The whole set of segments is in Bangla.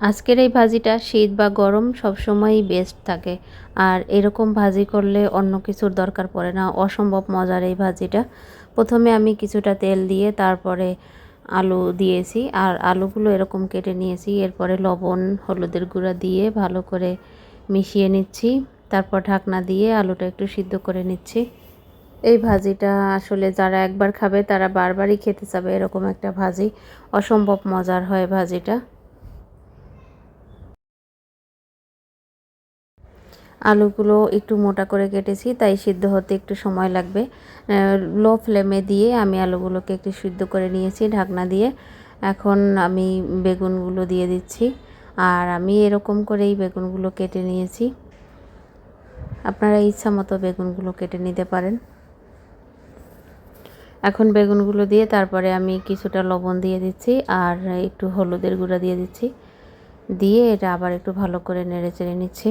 আজকের এই ভাজিটা শীত বা গরম সব সময়ই বেস্ট থাকে। আর এরকম ভাজি করলে অন্য কিছুর দরকার পড়ে না, অসম্ভব মজার এই ভাজিটা। প্রথমে আমি কিছুটা তেল দিয়ে তারপরে আলু দিয়েছি, আর আলুগুলো এরকম কেটে নিয়েছি। এরপরে লবণ, হলুদের গুঁড়া দিয়ে ভালো করে মিশিয়ে নিচ্ছি। তারপর ঢাকনা দিয়ে আলুটা একটু সিদ্ধ করে নিচ্ছি। এই ভাজিটা আসলে যারা একবার খাবে তারা বারবারই খেতে চাবে এরকম একটা ভাজি। অসম্ভব মজার হয় ভাজিটা। আলুগুলো একটু মোটা করে কেটেছি, তাই সিদ্ধ হতে একটু সময় লাগবে। লো ফ্লেমে দিয়ে আমি আলুগুলোকে একটু সিদ্ধ করে নিয়েছি ঢাকনা দিয়ে। এখন আমি বেগুনগুলো দিয়ে দিচ্ছি আর আমি এরকম করেই বেগুনগুলো কেটে নিয়েছি। আপনারা ইচ্ছা মতো বেগুনগুলো কেটে নিতে পারেন। এখন বেগুনগুলো দিয়ে তারপরে আমি কিছুটা লবণ দিয়ে দিচ্ছি আর একটু হলুদের গুঁড়া দিয়ে দিচ্ছি। দিয়ে এটা আবার একটু ভালো করে নেড়ে চেড়ে নিচ্ছি।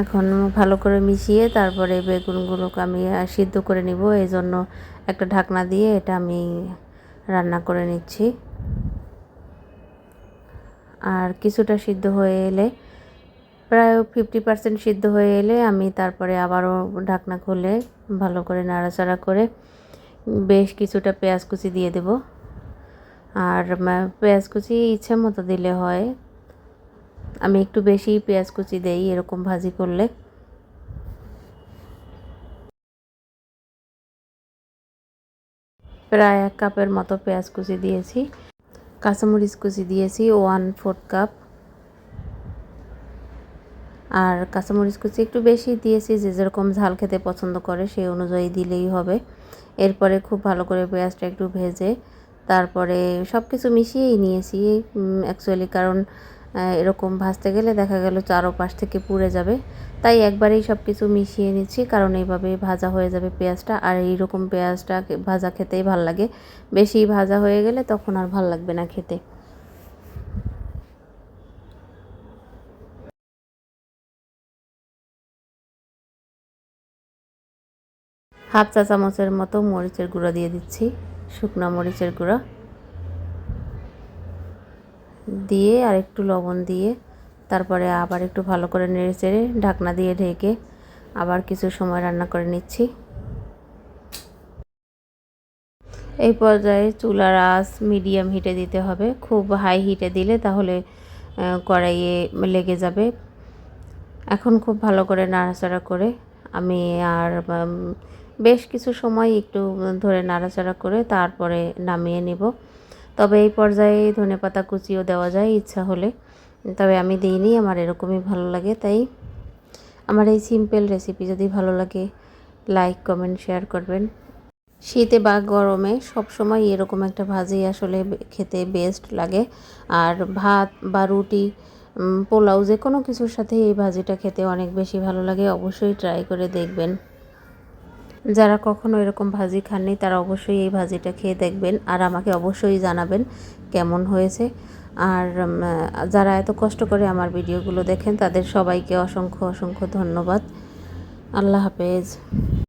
এখন ভালো করে মিশিয়ে তারপরে বেগুনগুলোকে আমি সিদ্ধ করে নিব। এই জন্য একটা ঢাকনা দিয়ে এটা আমি রান্না করে নিচ্ছি। আর কিছুটা সিদ্ধ হয়ে এলে, প্রায় ফিফটি পার্সেন্ট সিদ্ধ হয়ে এলে আমি তারপরে আবারও ঢাকনা খুলে ভালো করে নাড়াচাড়া করে বেশ কিছুটা পেঁয়াজ কুচি দিয়ে দেব। আর পেঁয়াজ কুচি ইচ্ছে মতো দিলে হয়। আমি একটু বেশি পেঁয়াজ কুচি দেই, এরকম ভাজি করলে। প্রায় এক কাপের মতো পেঁয়াজ কুচি দিয়েছি। কাঁচামরিচ কুচি দিয়েছি, ওয়ান ফোর্থ কাপ। আর কাঁচামরিচ কুচি একটু বেশি দিয়েছি, যে যেরকম ঝাল খেতে পছন্দ করে সেই অনুযায়ী দিলেই হবে। এরপরে খুব ভালো করে পেঁয়াজটা একটু ভেজে, তারপরে সব কিছু মিশিয়েই নিয়েছি অ্যাকচুয়ালি কারণ এরকম ভাজতে গেলে দেখা গেল চারোপাশ থেকে পুড়ে যাবে। তাই একবারেই সব কিছু মিশিয়ে নিচ্ছি, কারণ এইভাবে ভাজা হয়ে যাবে পেঁয়াজটা। আর এইরকম পেঁয়াজটা ভাজা খেতেই ভালো লাগে। বেশি ভাজা হয়ে গেলে তখন আর ভালো লাগবে না খেতে। হাফ চা চামচের মতো মরিচের গুঁড়ো দিয়ে দিচ্ছি, শুকনো মরিচের গুঁড়ো। দিয়ে আর একটু লবণ দিয়ে তারপরে আবার একটু ভালো করে নেড়ে চেড়ে ঢাকনা দিয়ে ঢেকে আবার কিছু সময় রান্না করে নিচ্ছি। এই পর্যায়ে চুলার আঁচ মিডিয়াম হিটে দিতে হবে। খুব হাই হিটে দিলে তাহলে কড়াইয়ে লেগে যাবে। এখন খুব ভালো করে নাড়াচাড়া করে আমি আর বেশ কিছু সময় একটু ধরে নাড়াচাড়া করে তারপরে নামিয়ে নিব। তবে এই পর্যায়ে ধনে পাতা কুচিও দেওয়া যায় ইচ্ছা হলে। তবে আমি দিইনি, আমার এরকমই ভালো লাগে, তাই আমার এই সিম্পল রেসিপি যদি ভালো লাগে লাইক কমেন্ট শেয়ার করবেন। শীতে বা গরমে সব সময় এরকম একটা ভাজি আসলে খেতে বেস্ট লাগে। আর ভাত বা রুটি পোলাও যে কোনো কিছুর সাথে এই ভাজিটা খেতে অনেক বেশি ভালো লাগে, অবশ্যই ট্রাই করে দেখবেন। যারা কখনো এরকম ভাজি খাননি, তারা অবশ্যই এই ভাজিটা খেয়ে দেখবেন আর আমাকে অবশ্যই জানাবেন কেমন হয়েছে। আর যারা এত কষ্ট করে আমার ভিডিওগুলো দেখেন, তাদের সবাইকে অসংখ্য অসংখ্য ধন্যবাদ। আল্লাহ হাফেজ।